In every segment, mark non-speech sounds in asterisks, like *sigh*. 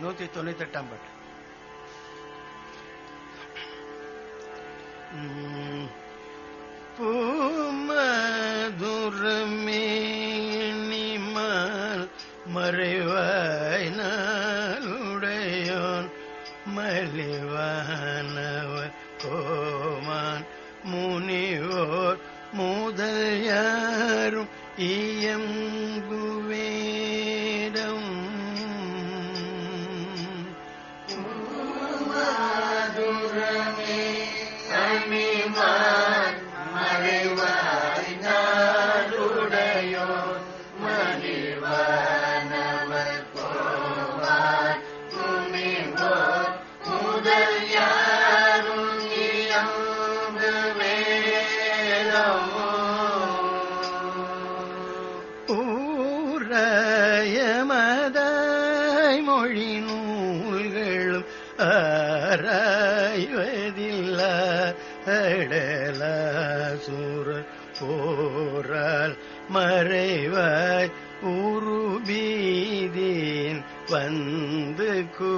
नव्हते तो नाही तर टांबट। पुमधुर मेणी मरेवायना மலிவானவர் கோமான் முனிவோர் முதல் யாரும் அமி மா போரால் மறைவாய் உருபீதீன் வந்து கூ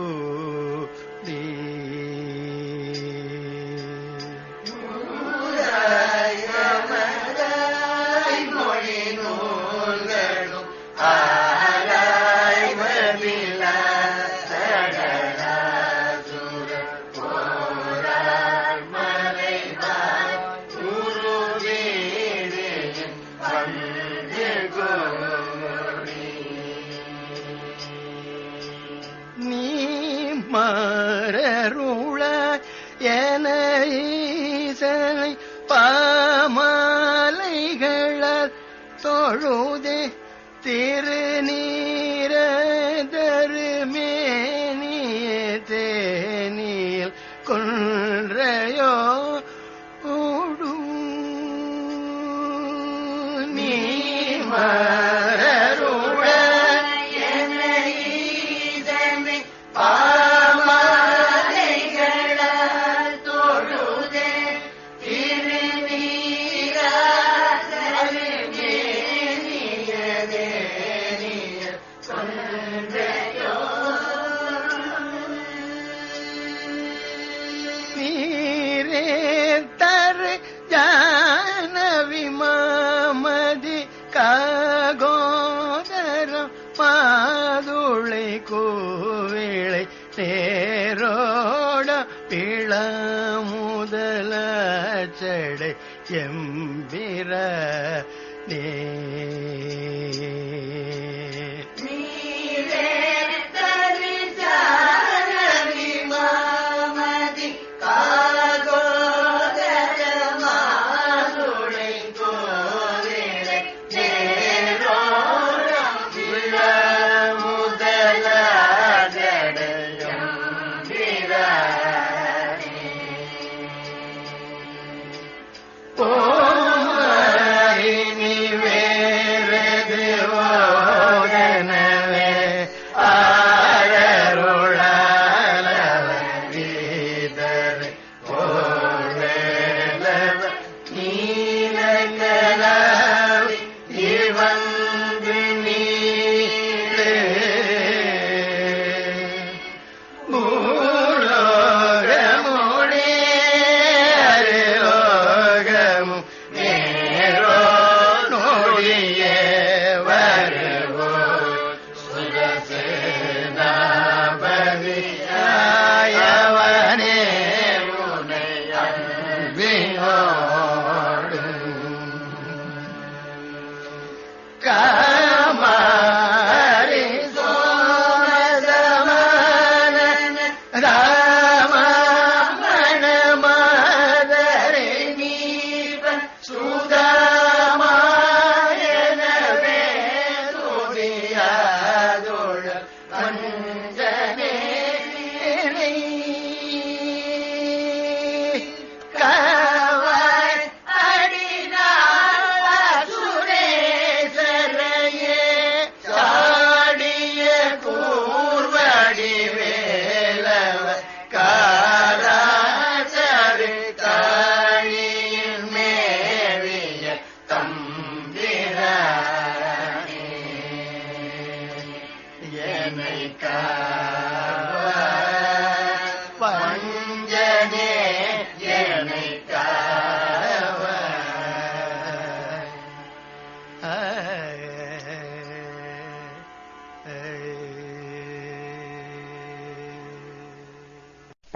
மரருள என எம்பிர தே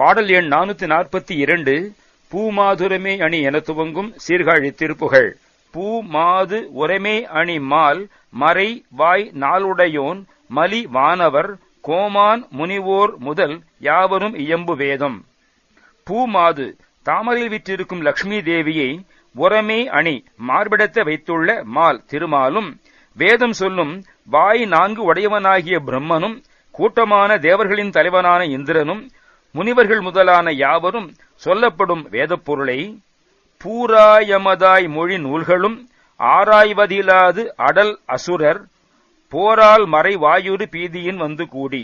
பாடல் எண் நானூத்தி நாற்பத்தி இரண்டு பூமாதுரமே அணி என துவங்கும் சீர்காழி திருப்புகழ் பூ மாது உரமே அணி மால் மறை வாய் நாளுடையோன் மலி வானவர் கோமான் முனிவோர் முதல் யாவரும் இயம்பு வேதம். பூமாது தாமரையில் விற்றிருக்கும் லக்ஷ்மி தேவியை உரமே அணி மார்பிடத்தை வைத்துள்ள மால் திருமாலும் வேதம் சொல்லும் வாய் நான்கு உடையவனாகிய பிரம்மனும் கூட்டமான தேவர்களின் தலைவனான இந்திரனும் முனிவர்கள் முதலான யாவரும் சொல்லப்படும் வேதப்பொருளை பூராயமதாய் மொழி நூல்களும் ஆராய்வதிலாது அடல் அசுரர் போரால் மறை வாயுறு பீதியின் வந்து கூடி.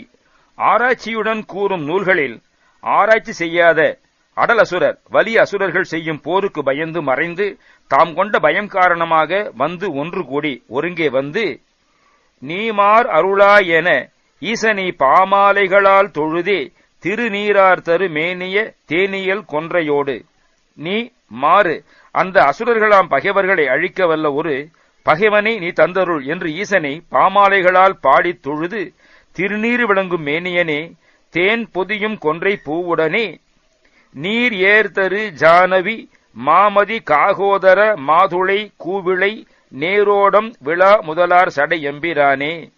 ஆராய்ச்சியுடன் கூறும் நூல்களில் ஆராய்ச்சி செய்யாத அடல் அசுரர் வலிய அசுரர்கள் செய்யும் போருக்கு பயந்து மறைந்து தாம் கொண்ட பயம் காரணமாக வந்து ஒன்று கூடி ஒருங்கே வந்து நீமார் அருளா என ஈசனை பாமாலைகளால் தொழுதே திருநீரார் தரு மேனிய தேனியல் கொன்றையோடு. நீ மாறு. அந்த அசுரர்களாம் பகைவர்களை அழிக்க வல்ல ஒரு பகைவனை நீ தந்தருள் என்று ஈசனை பாமாலைகளால் பாடித் தொழுது திருநீர் விளங்கும் மேனியனே தேன் பொதியும் கொன்றை பூவுடனே. நீர் ஏர்தரு ஜானவி மாமதி காகோதர மாதுளை கூவிளை நேரோடம் விழா முதலார் சடை எம்பிரானே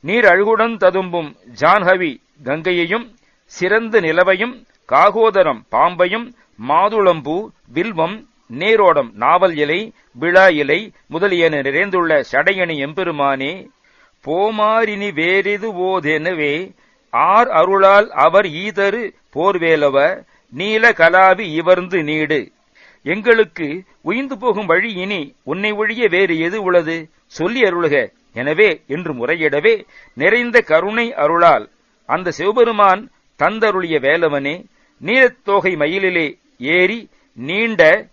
நீர் அழுகுடன் ததும்பும் ஜான்ஹவி கங்கையையும் சிறந்த நிலவையும் காகோதரம் பாம்பையும் மாதுளம்பூ வில்வம் நேரோடம் நாவல் இலை விழா இலை முதலியன நிறைந்துள்ள சடையணி எம்பெருமானே போமாரினி வேறிது ஓதெனவே ஆர் அருளால் அவர் ஈதரு போர்வேலவ நீல கலாவி இவர்ந்து நீடு. எங்களுக்கு உயிந்து போகும் வழி இனி உன்னை ஒழிய வேறு எது உள்ளது? சொல்லி அருளுக. எனவே என்று முறையிடவே நிறைந்த கருணை அருளால் அந்த சிவபெருமான் தந்தருளிய வேலவனே நீலத்தோகை மயிலிலே ஏறி நீண்ட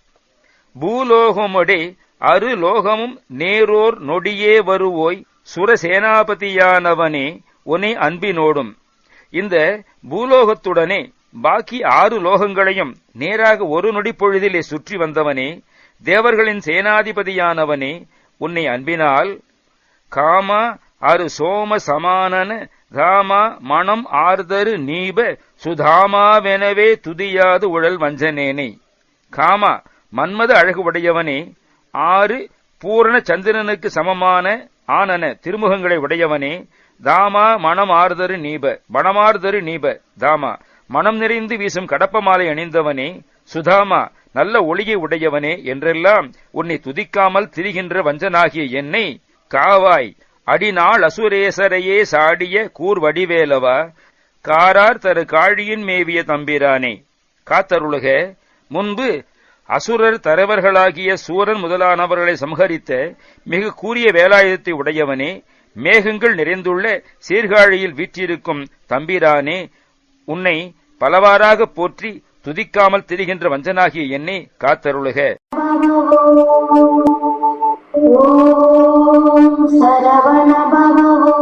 பூலோகமுடே அருலோகமும் நேரோர் நொடியே வருவோய் சுரசேனாபதியானவனே உனே அன்பினோடும். இந்த பூலோகத்துடனே பாக்கி ஆறு லோகங்களையும் நேராக ஒரு நொடி பொழுதிலே சுற்றி வந்தவனே தேவர்களின் சேனாதிபதியானவனே உன்னை அன்பினால் காமா அரு சோம சமானன தாமா மணம் ஆர்தரு நீப சுதாமாவெனவே துதியாது உழல் வஞ்சனேனே. காமா மன்மத அழகு உடையவனே ஆறு பூரண சந்திரனுக்கு சமமான ஆனன திருமுகங்களை உடையவனே. தாமா மனம் ஆர்தரு நீப மணமார்தரு நீப தாமா மனம் நிறைந்து வீசும் கடப்ப மாலை அணிந்தவனே. சுதாமா நல்ல ஒளியை உடையவனே என்றெல்லாம் உன்னை துதிக்காமல் திரிகின்ற வஞ்சனாகிய என்னை. காவாய் அடிநாள் அசுரேசரையே சாடிய கூர் வடிவேலவா காரார் தரு காழியின் மேவிய தம்பிரானே. காத்தருளுக முன்பு அசுரர் தரவர்களாகிய சூரன் முதலானவர்களை சம்ஹரித்த மிக கூறிய வேலாயுதத்தை உடையவனே மேகங்கள் நிறைந்துள்ள சீர்காழியில் வீற்றிருக்கும் தம்பிரானே உன்னை பலவாறாக போற்றி துதிக்காமல் திரிகின்ற வஞ்சனாகிய என்னை காத்தருளுக. *laughs* सरवणभवो